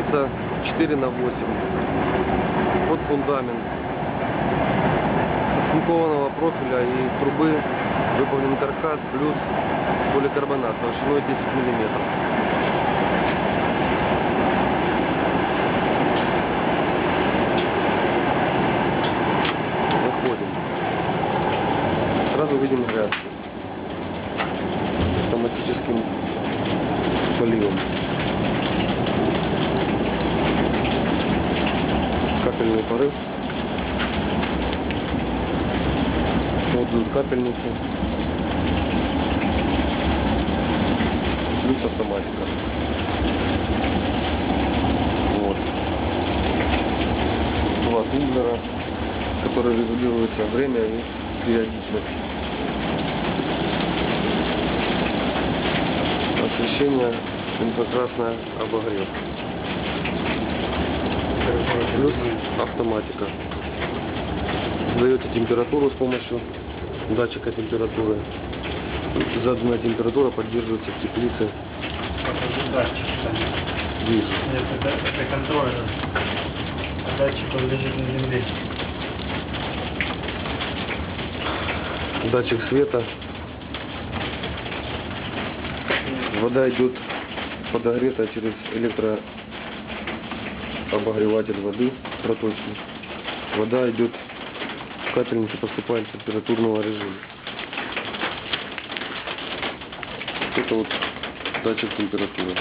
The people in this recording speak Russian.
теплица 4 на 8. Вот фундамент. Оцинкованного профиля и трубы выполнен каркас плюс поликарбонат толщиной 10 миллиметров. Заходим. Сразу видим грязь. Автоматическим поливом. Капельный порыв. Вот тут капельницы. Плюс автоматика. Вот. Два тумблера, которые регулируются время и периодичность. Освещение инфракрасное обогрев. Плюс автоматика. Задаете температуру с помощью датчика температуры. Заданная температура поддерживается в теплице. Вижу. Нет, это, это контроллер. А датчик он лежит на земле. Датчик света. Вода идет подогретая через электрообогреватель воды проточный. Вода идет в капельницу, поступает с температурного режима. Это вот датчик температуры.